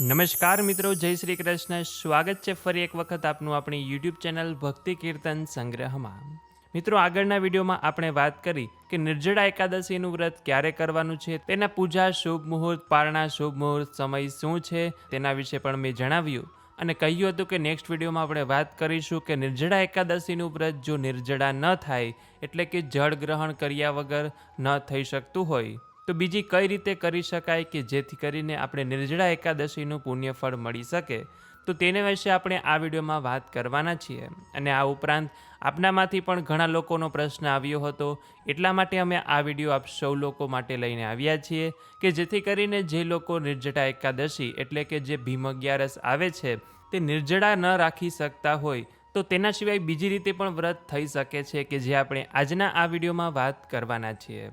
નમસ્કાર મિત્રો, જય શ્રી કૃષ્ણ. સ્વાગત છે ફરી એક વખત આપનું આપણી યુટ્યુબ ચેનલ ભક્તિ કીર્તન સંગ્રહમાં. મિત્રો, આગળના વિડીયોમાં આપણે વાત કરી કે નિર્જળા એકાદશીનું વ્રત ક્યારે કરવાનું છે, તેના પૂજા શુભ મુહૂર્ત, પારણા શુભ મુહૂર્ત, સમય શું છે, તેના વિશે પણ મેં જણાવ્યું. અને કહ્યું હતું કે નેક્સ્ટ વિડીયોમાં આપણે વાત કરીશું કે નિર્જળા એકાદશીનું વ્રત જો નિર્જળા ન થાય, એટલે કે જળ ગ્રહણ કર્યા વગર ન થઈ શકતું હોય. તો બીજી કઈ રીતે કરી શકાય કે જેથી કરીને આપણે નિર્જળા એકાદશીનું પુણ્યફળ મળી શકે? તો તેને વિશે આપણે આ વિડીયોમાં વાત કરવાના છીએ. અને આ ઉપરાંત આપનામાંથી પણ ઘણા લોકોનો પ્રશ્ન આવ્યો હતો. એટલા માટે અમે આ વીડિયો આપ સૌ લોકો માટે લઈને આવ્યા છીએ કે જેથી કરીને જે લોકો નિર્જળા એકાદશી એટલે કે જે ભીમ અગિયારસ આવે છે, તે નિર્જળા ન રાખી શકતા હોય, તો તેના સિવાય બીજી રીતે પણ વ્રત થઈ શકે છે કે જે આપણે આજના આ વિડીયોમાં વાત કરવાના છીએ.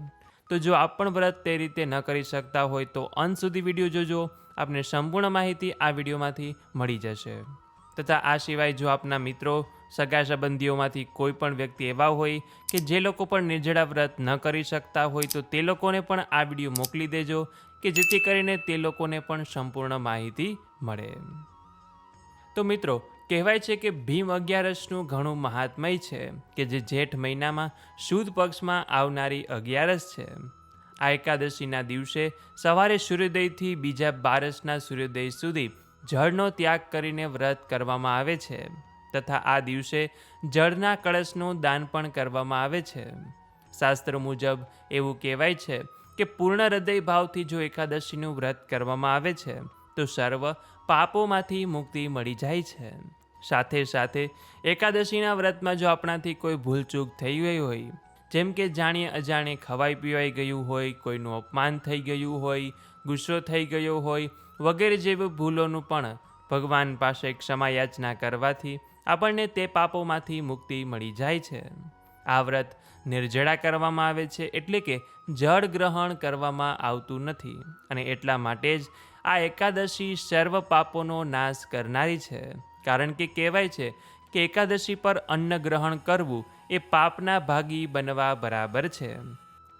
તો જો આપ પણ વ્રત તે રીતે ન કરી શકતા હોય તો અંત સુધી વીડિયો જોજો. આપને સંપૂર્ણ માહિતી આ વિડીયોમાંથી મળી જશે. તથા આ સિવાય જો આપના મિત્રો, સગા સંબંધીઓમાંથી કોઈ પણ વ્યક્તિ એવા હોય કે જે લોકો પણ નિર્જળા વ્રત ન કરી શકતા હોય તો તે લોકોને પણ આ વીડિયો મોકલી દેજો કે જેથી કરીને તે લોકોને પણ સંપૂર્ણ માહિતી મળે. તો મિત્રો કહેવાય છે કે ભીમ અગિયારસનું ઘણું મહાત્મય છે કે જે જેઠ મહિનામાં શુદ્ધ પક્ષમાં આવનારી અગિયારસ છે. આ એકાદશીના દિવસે સવારે સૂર્યોદયથી બીજા બારસના સૂર્યોદય સુધી જળનો ત્યાગ કરીને વ્રત કરવામાં આવે છે તથા આ દિવસે જળના કળશનું દાન પણ કરવામાં આવે છે. શાસ્ત્ર મુજબ એવું કહેવાય છે કે પૂર્ણ હૃદય ભાવથી જો એકાદશીનું વ્રત કરવામાં આવે છે તો સર્વ પાપોમાંથી મુક્તિ મળી જાય છે. સાથે સાથે એકાદશીના વ્રતમાં જો આપણાથી કોઈ ભૂલચૂક થઈ ગઈ હોય, જેમ કે જાણીએ અજાણે ખવાઈ પીવાઈ ગયું હોય, કોઈનું અપમાન થઈ ગયું હોય, ગુસ્સો થઈ ગયો હોય, વગેરે જેવી ભૂલોનું પણ ભગવાન પાસે ક્ષમા યાચના કરવાથી આપણને તે પાપોમાંથી મુક્તિ મળી જાય છે. આ વ્રત નિર્જળા કરવામાં આવે છે એટલે કે જળ ગ્રહણ કરવામાં આવતું નથી અને એટલા માટે જ આ એકાદશી સર્વ પાપોનો નાશ કરનારી છે. કારણ કે કહેવાય છે કે એકાદશી પર અન્ન ગ્રહણ કરવું એ પાપના ભાગી બનવા બરાબર છે.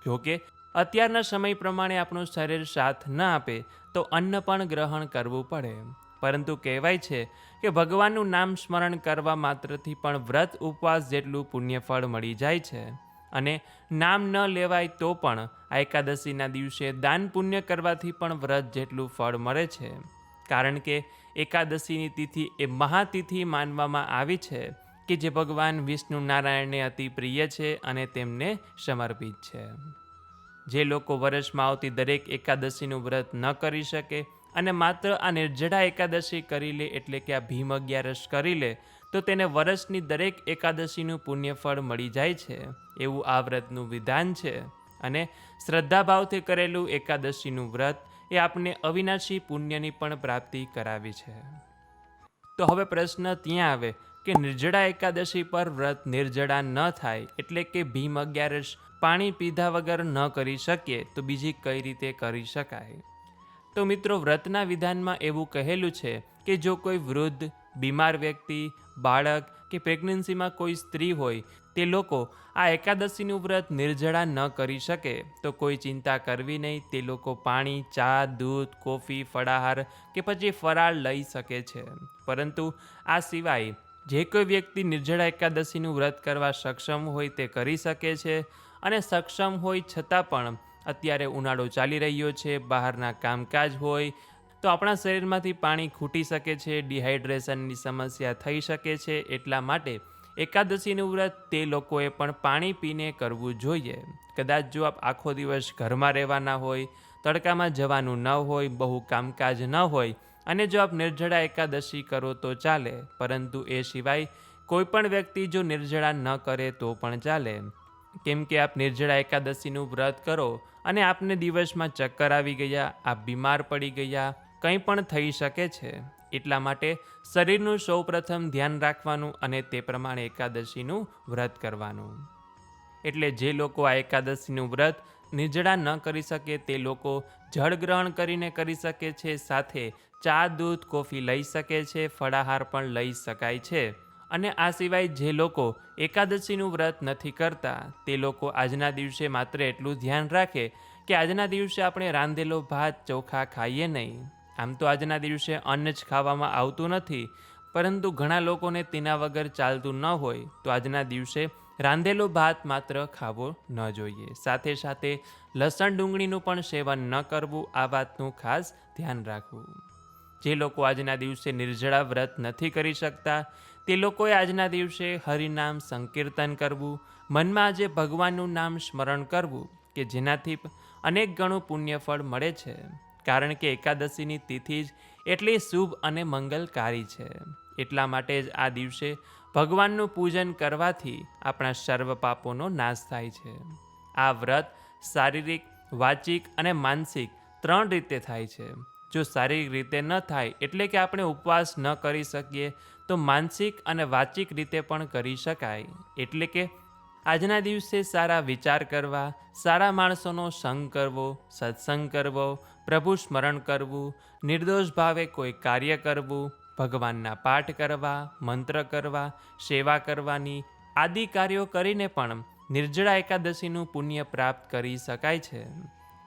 જોકે, અત્યારના સમય પ્રમાણે આપણું શરીર સાથ ન આપે તો અન્ન પણ ગ્રહણ કરવું પડે. પરંતુ કહેવાય છે કે ભગવાનનું નામ સ્મરણ કરવા માત્રથી પણ વ્રત ઉપવાસ જેટલું પુણ્યફળ મળી જાય છે. અને નામ ન લેવાય તો પણ આ એકાદશીના દિવસે દાન પુણ્ય કરવાથી પણ વ્રત જેટલું ફળ મળે છે. કારણ કે એકાદશીની તિથિ એ મહાતિથિ માનવામાં આવી છે કે જે ભગવાન વિષ્ણુ નારાયણને અતિ પ્રિય છે અને તેમને સમર્પિત છે. જે લોકો વર્ષમાં આવતી દરેક એકાદશીનું વ્રત ન કરી શકે અને માત્ર આ નિર્જળા એકાદશી કરી લે એટલે કે આ ભીમ અગિયારસ કરી લે તો તેને વર્ષની દરેક એકાદશીનું પુણ્યફળ મળી જાય છે. એવું આ વ્રતનું વિધાન છે અને શ્રદ્ધાભાવથી કરેલું એકાદશીનું વ્રત એ આપને અવિનાશી પુણ્યની પણ પ્રાપ્તિ કરાવી છે. તો હવે પ્રશ્ન ત્યાં આવે કે નિર્જળા એકાદશી પર વ્રત નિર્જળા ન થાય એટલે કે ભીમ અગિયારસ પાણી પીધા વગર ન કરી શકીએ તો બીજી કઈ રીતે કરી શકાય? તો મિત્રો વ્રતના વિધાનમાં એવું કહેલું છે કે જો કોઈ વૃદ્ધ બીમાર વ્યક્તિ, બાળક કે પ્રેગ્નન્સીમાં કોઈ સ્ત્રી હોય, તે લોકો આ એકાદશીનું વ્રત નિર્જળા ન કરી શકે. તો કોઈ ચિંતા કરવી નહીં, તે લોકો પાણી, ચા, દૂધ, કોફી, ફળાહાર કે પછી ફરાળ લઈ શકે છે. પરંતુ આ સિવાય જે કોઈ વ્યક્તિ નિર્જળા એકાદશીનું વ્રત કરવા સક્ષમ હોય તે કરી શકે છે અને સક્ષમ હોય છતાં પણ અત્યારે ઉનાળો ચાલી રહ્યો છે, બહારના કામકાજ હોય તો આપણા શરીરમાંથી પાણી ખૂટી શકે છે, ડિહાઇડ્રેશનની સમસ્યા થઈ શકે છે, એટલા માટે એકાદશીનું વ્રત તે લોકોએ પણ પાણી પીને કરવું જોઈએ. કદાચ જો આપ આખો દિવસ ઘરમાં રહેવાના હોય, તડકામાં જવાનું ન હોય, બહુ કામકાજ ન હોય અને જો આપ નિર્જળા એકાદશી કરો તો ચાલે, પરંતુ એ સિવાય કોઈ પણ વ્યક્તિ જો નિર્જળા ન કરે તો પણ ચાલે. કેમ કે આપ નિર્જળા એકાદશીનું વ્રત કરો અને આપને દિવસમાં ચક્કર આવી ગયા, આપ બીમાર પડી ગયા કંઈ પણ થઈ શકે છે. એટલા માટે શરીરનું સૌપ્રથમ ધ્યાન રાખવાનું અને તે પ્રમાણે એકાદશીનું વ્રત કરવાનું. એટલે જે લોકો આ એકાદશીનું વ્રત નિજડા ન કરી શકે, તે લોકો જળ ગ્રહણ કરીને કરી શકે છે, સાથે ચા, દૂધ, કોફી લઈ શકે છે, ફળાહાર પણ લઈ શકાય છે. અને આ સિવાય જે લોકો એકાદશીનું વ્રત નથી કરતા, તે લોકો આજના દિવસે માત્ર એટલું ધ્યાન રાખે કે આજના દિવસે આપણે રાંધેલો ભાત ચોખા ખાઈએ નહીં. આમ તો આજના દિવસે અન્ન જ ખાવામાં આવતું નથી, પરંતુ ઘણા લોકોને તેના વગર ચાલતું ન હોય તો આજના દિવસે રાંધેલો ભાત માત્ર ખાવો ન જોઈએ. સાથે સાથે લસણ ડુંગળીનું પણ સેવન ન કરવું, આ વાતનું ખાસ ધ્યાન રાખવું. જે લોકો આજના દિવસે નિર્જળા વ્રત નથી કરી શકતા, તે લોકોએ આજના દિવસે હરિનામ સંકીર્તન કરવું, મનમાં આજે ભગવાનનું નામ સ્મરણ કરવું, કે જેનાથી અનેક ગણું પુણ્યફળ મળે છે. કારણ કે એકાદશીની તિથિ જ એટલી શુભ અને મંગલકારી છે. એટલા માટે જ આ દિવસે ભગવાનનું પૂજન કરવાથી આપણા સર્વ પાપોનો નાશ થાય છે. આ વ્રત શારીરિક, વાચિક અને માનસિક ત્રણ રીતે થાય છે. જો શારીરિક રીતે ન થાય એટલે કે આપણે ઉપવાસ ન કરી શકીએ, તો માનસિક અને વાચિક રીતે પણ કરી શકાય. એટલે કે આજના દિવસે સારા વિચાર કરવા, સારા માણસોનો સંગ કરવો, સત્સંગ કરવો પ્રભુ સ્મરણ કરવું, નિર્દોષ ભાવે કોઈ કાર્ય કરવું, ભગવાનના પાઠ કરવા, મંત્ર કરવા, સેવા કરવાની આદિ કાર્યો કરીને પણ નિર્જળા એકાદશીનું પુણ્ય પ્રાપ્ત કરી શકાય છે.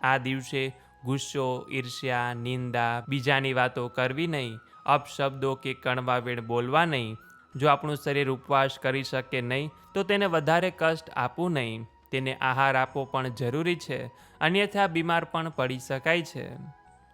આ દિવસે ગુસ્સો, ઈર્ષ્યા, નિંદા, બીજાની વાતો કરવી નહીં, અપશબ્દો કે કણવા વેણ બોલવા નહીં. જો આપણું શરીર ઉપવાસ કરી શકે નહીં, તો તેને વધારે કષ્ટ આપવું નહીં. તેને આહાર આપવો પણ જરૂરી છે, અન્યથા બીમાર પણ પડી શકાય છે.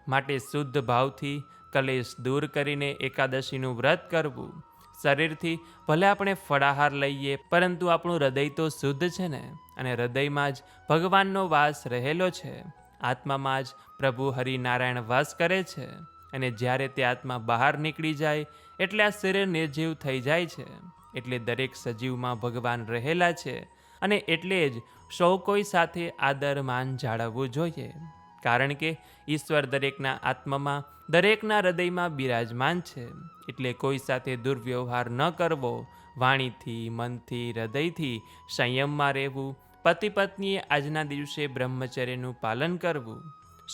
માટે શુદ્ધ ભાવથી કલેશ દૂર કરીને એકાદશીનું વ્રત કરવું. શરીરથી ભલે આપણે ફળાહાર લઈએ, પરંતુ આપણું હૃદય તો શુદ્ધ છે ને? અને હૃદયમાં જ ભગવાનનો વાસ રહેલો છે. આત્મામાં જ પ્રભુ હરિનારાયણ વાસ કરે છે. અને જ્યારે તે આત્મા બહાર નીકળી જાય, એટલે આ શરીર નિર્જીવ થઈ જાય છે. એટલે દરેક સજીવમાં ભગવાન રહેલા છે. અને એટલે જ સૌ કોઈ સાથે આદર માન જાળવવું જોઈએ. કારણ કે ઈશ્વર દરેકના આત્મામાં, દરેકના હૃદયમાં બિરાજમાન છે. એટલે કોઈ સાથે દુર્વ્યવહાર ન કરવો. વાણીથી, મનથી, હૃદયથી સંયમમાં રહેવું. પતિ પત્નીએ આજના દિવસે બ્રહ્મચર્યનું પાલન કરવું.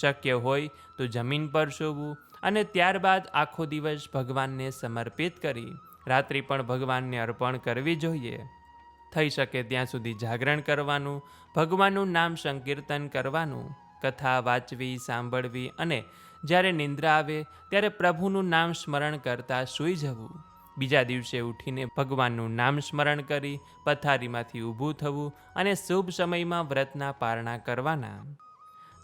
શક્ય હોય તો જમીન પર સૂવું અને ત્યારબાદ આખો દિવસ ભગવાનને સમર્પિત કરી. રાત્રિ પણ ભગવાનને અર્પણ કરવી જોઈએ. થઈ શકે ત્યાં સુધી જાગરણ કરવાનું, ભગવાનનું નામ સંકીર્તન કરવાનું, કથા વાંચવી, સાંભળવી અને જ્યારે નિંદ્રા આવે ત્યારે પ્રભુનું નામ સ્મરણ કરતાં સૂઈ જવું. બીજા દિવસે ઉઠીને ભગવાનનું નામ સ્મરણ કરી પથારીમાંથી ઊભું થવું અને શુભ સમયમાં વ્રતના પારણા કરવાના.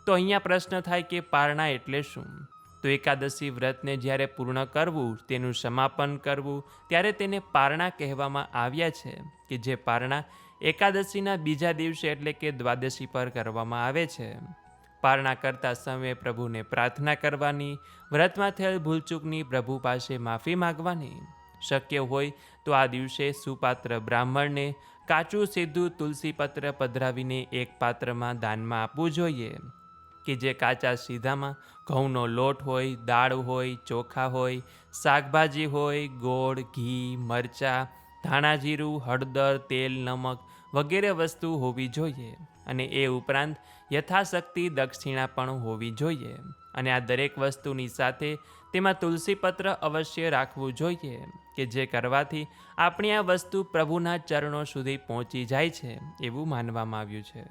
તો અહીંયા પ્રશ્ન થાય કે પારણા એટલે શું? તો એકાદશી વ્રતને જ્યારે પૂર્ણ કરવું, તેનું સમાપન કરવું, ત્યારે તેને પારણા કહેવામાં આવ્યા છે કે જે પારણા એકાદશીના બીજા દિવસે એટલે કે દ્વાદશી પર કરવામાં આવે છે. પારણા કરતા સમયે પ્રભુને પ્રાર્થના કરવાની, વ્રતમાં થયેલ ભૂલચૂકની પ્રભુ પાસે માફી માગવાની. શક્ય હોય તો આ દિવસે સુપાત્ર બ્રાહ્મણને કાચું સીધું તુલસી પત્ર પધરાવીને એક પાત્રમાં દાનમાં આપવું જોઈએ. કે જે કાચા સીધામાં ઘઉંનો લોટ હોય, દાળ હોય, ચોખા હોય, શાકભાજી હોય, ગોળ, ઘી, મરચાં, ધાણા જીરું, હળદર, તેલ, નમક વગેરે વસ્તુ હોવી જોઈએ અને એ ઉપરાંત યથાશક્તિ, દક્ષિણા પણ હોવી જોઈએ અને આ દરેક વસ્તુની સાથે તેમાં તુલસીપત્ર અવશ્ય રાખવું જોઈએ કે જે કરવાથી આપણી આ વસ્તુ પ્રભુના ચરણો સુધી પહોંચી જાય છે એવું માનવામાં આવ્યું છે.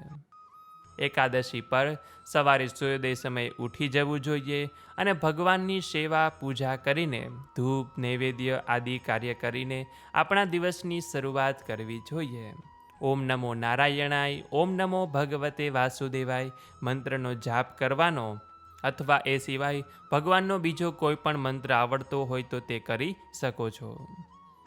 એકાદશી પર સવારે સૂર્યોદય સમયે ઉઠી જવું જોઈએ અને ભગવાનની સેવા, પૂજા કરીને ધૂપ, નૈવેદ્ય આદિ કાર્ય કરીને આપણા દિવસની શરૂઆત કરવી જોઈએ. ઓમ નમો નારાયણાય, ઓમ નમો ભગવતે વાસુદેવાય, મંત્રનો જાપ કરવાનો અથવા એ સિવાય ભગવાનનો બીજો કોઈ પણ મંત્ર આવડતો હોય તો તે કરી શકો છો.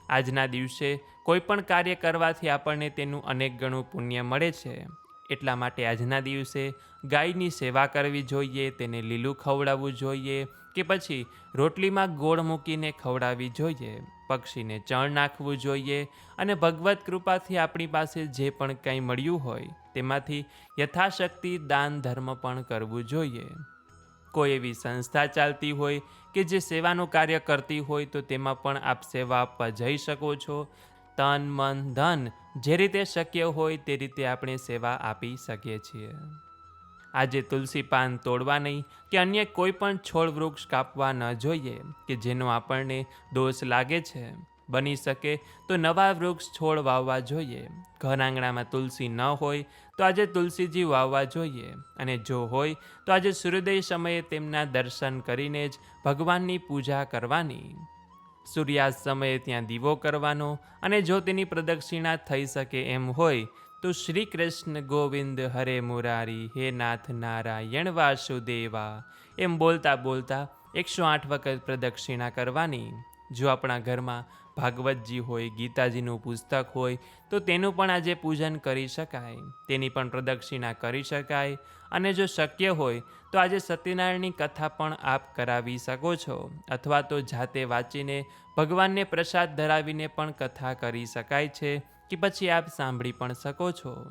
આજના દિવસે કોઈ પણ કાર્ય કરવાથી આપણને તેનું અનેક ગણું પુણ્ય મળે છે. એટલા માટે આજના દિવસે ગાયની સેવા કરવી જોઈએ, તેને લીલું ખવડાવવું જોઈએ કે પછી રોટલીમાં ગોળ મૂકીને ખવડાવવી જોઈએ, પક્ષીને ચણ નાખવું જોઈએ અને ભગવત કૃપાથી આપણી પાસે જે પણ કંઈ મળ્યું હોય તેમાંથી યથાશક્તિ દાન ધર્મ પણ કરવું જોઈએ. કોઈ એવી સંસ્થા ચાલતી હોય કે જે સેવાનું કાર્ય કરતી હોય તો તેમાં પણ આપ સેવા આપવા જઈ શકો છો. તન, મન, ધન જે રીતે શક્ય હોય તે રીતે આપણે સેવા આપી શકીએ છીએ. આજે તુલસી પાન તોડવા નહીં કે અન્ય કોઈ પણ છોડ વૃક્ષ કાપવા ન જોઈએ કે જેનો આપણને દોષ લાગે છે. બની શકે તો નવા વૃક્ષ છોડ વાવવા જોઈએ. ઘર આંગણામાં તુલસી ન હોય તો આજે તુલસીજી વાવવા જોઈએ અને જો હોય તો આજે સૂર્યોદય સમયે તેમના દર્શન કરીને જ ભગવાનની પૂજા કરવાની. સૂર્યાસ્ત સમયે ત્યાં દીવો કરવાનો અને જો તેની પ્રદક્ષિણા થઈ શકે એમ હોય, તો શ્રી કૃષ્ણ ગોવિંદ હરે મુરારી, હે નાથ નારાયણ વાસુદેવા, એમ બોલતા બોલતા એકસો આઠ વખત પ્રદક્ષિણા કરવાની. જો આપણા ઘરમાં ભાગવતજી હોય, ગીતાજીનું પુસ્તક હોય, તો તેનું પણ આજે પૂજન કરી શકાય. તેની પણ પ્રદક્ષિણા કરી શકાય. અને જો શક્ય હોય, તો આજે સત્યનારાયણની કથા પણ આપ કરાવી શકો છો. અથવા તો જાતે વાંચીને ભગવાનને પ્રસાદ ધરાવીને પણ કથા કરી શકાય છે, કે પછી આપ સાંભળી પણ શકો છો.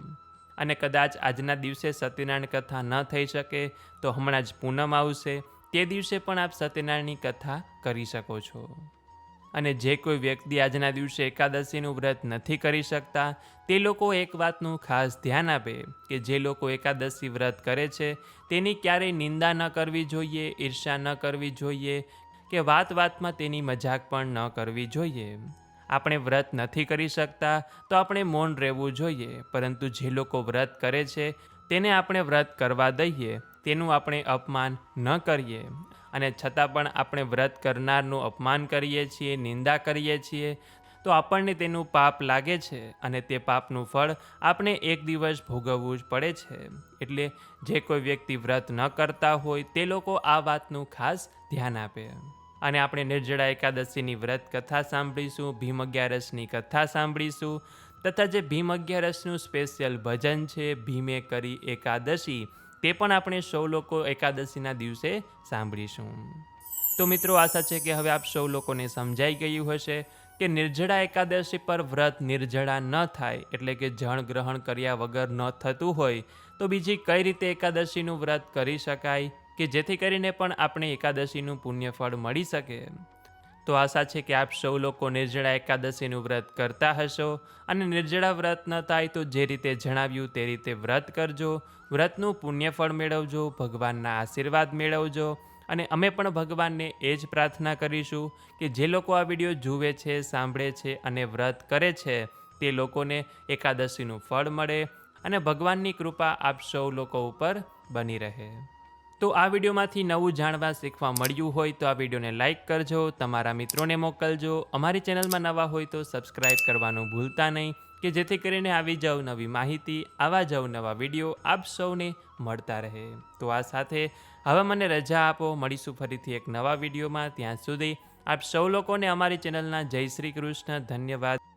અને કદાચ આજના દિવસે સત્યનારાયણ કથા ન થઈ શકે, તો હમણાં જ પૂનમ આવશે. તે દિવસે પણ આપ સત્યનારાયણની કથા કરી શકો છો. અને જે કોઈ વ્યક્તિ આજના દિવસે એકાદશીનું વ્રત નથી કરી શકતા, તે લોકો એક વાતનું ખાસ ધ્યાન આપે કે જે લોકો એકાદશી વ્રત કરે છે, તેની ક્યારેય નિંદા ન કરવી જોઈએ ઈર્ષા ન કરવી જોઈએ કે વાત વાતમાં તેની મજાક પણ ન કરવી જોઈએ. આપણે વ્રત નથી કરી શકતા તો આપણે મૌન રહેવું જોઈએ, પરંતુ જે લોકો વ્રત કરે છે, તેને આપણે વ્રત કરવા દઈએ, તેનું આપણે અપમાન ન કરીએ. અને છતાં પણ આપણે વ્રત કરનારનું અપમાન કરીએ છીએ, નિંદા કરીએ છીએ, તો આપણને તેનું પાપ લાગે છે અને તે પાપનું ફળ આપણે એક દિવસ ભોગવવું જ પડે છે. એટલે જે કોઈ વ્યક્તિ વ્રત ન કરતા હોય, તે લોકો આ વાતનું ખાસ ધ્યાન આપે. અને આપણે નિર્જળા એકાદશીની વ્રત કથા સાંભળીશું, ભીમ અગિયારસની કથા સાંભળીશું, તથા જે ભીમ અગિયારસનું સ્પેશિયલ ભજન છે, ભીમે કરી એકાદશી તે પણ આપણે સૌ લોકો એકાદશીના દિવસે સાંભળીશું. તો મિત્રો, આશા છે કે હવે આપ સૌ લોકોને સમજાઈ ગયું હશે કે નિર્જળા એકાદશી પર વ્રત નિર્જળા ન થાય એટલે કે જળ ગ્રહણ કર્યા વગર ન થતું હોય, તો બીજી કઈ રીતે એકાદશીનું વ્રત કરી શકાય કે જેથી કરીને પણ આપણે એકાદશીનું પુણ્યફળ મળી શકે? તો આશા છે કે આપ સૌ લોકો નિર્જળા એકાદશીનું વ્રત કરતા હશો અને નિર્જળા વ્રત ન થાય તો જે રીતે જણાવ્યું તે રીતે વ્રત કરજો. વ્રતનું પુણ્યફળ મેળવજો, ભગવાનના આશીર્વાદ મેળવજો અને અમે પણ ભગવાનને એ જ પ્રાર્થના કરીશું કે જે લોકો આ વીડિયો જુએ છે, સાંભળે છે અને વ્રત કરે છે, તે લોકોને એકાદશીનું ફળ મળે અને ભગવાનની કૃપા આપ સૌ લોકો ઉપર બની રહે. તો આ વિડીયોમાંથી નવું જાણવા શીખવા મળ્યું હોય તો આ વિડીયોને લાઇક કરજો, તમારા મિત્રોને મોકલજો. અમારી ચેનલમાં નવા હોય તો સબસ્ક્રાઈબ કરવાનું ભૂલતા નહીં, કે જેથી કરીને આવી જાવ નવી માહિતી, આવા જાવ નવા વીડિયો આપ સૌને મળતા રહે. તો આ સાથે હવે મને રજા આપો. મળીશું ફરીથી એક નવા વિડીયોમાં. ત્યાં સુધી આપ સૌ લોકોને અમારી ચેનલના જય શ્રી કૃષ્ણ. ધન્યવાદ.